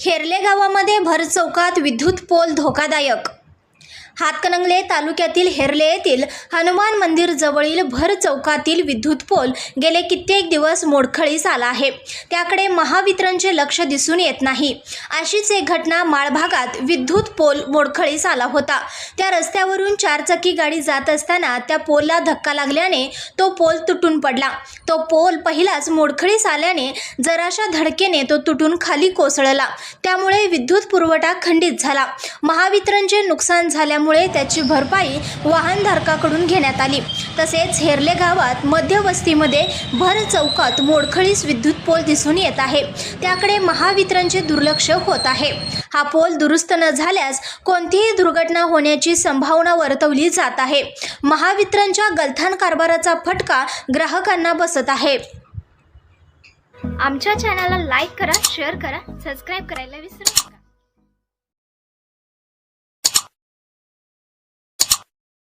हेरले गावामध्ये भर चौकात विद्युत पोल धोकादायक हातकणंगले तालुक्यातील हेरले येथील हनुमान मंदिर जवळील भर चौकातील विद्युत पोल गेले कित्येक दिवस मोडखळीस आला आहे. त्याकडे महावितरणचे लक्ष दिसून येत नाही. अशीच एक घटना माळ भागात विद्युत पोल मोडखळीस आला होता. त्या रस्त्यावरून चारचाकी गाडी जात असताना त्या पोलला धक्का लागल्याने तो पोल तुटून पडला. तो पोल पहिलाच मोडखळीस आल्याने जराशा धडकेने तो तुटून खाली कोसळला. त्यामुळे विद्युत पुरवठा खंडित झाला. महावितरणचे नुकसान झाल्यामुळे त्याची भरपाई वाहनधारकाकडून घेण्यात आली. तसेच हेरले गावात मध्यवस्तीमध्ये भर चौकात मोडखळीस विद्युत पोल दिसून येत आहे. त्याकडे महावितरणचे दुर्लक्ष होत आहे. हा पोल दुरुस्त न झाल्यास कोणतीही दुर्घटना होण्याची संभावना वर्तवली जात आहे. महावितरणच्या गलथान कारभाराचा फटका ग्राहकांना बसत आहे. आमच्या चॅनलला लाईक करा शेअर करा सबस्क्राईब करायला विसरू नका.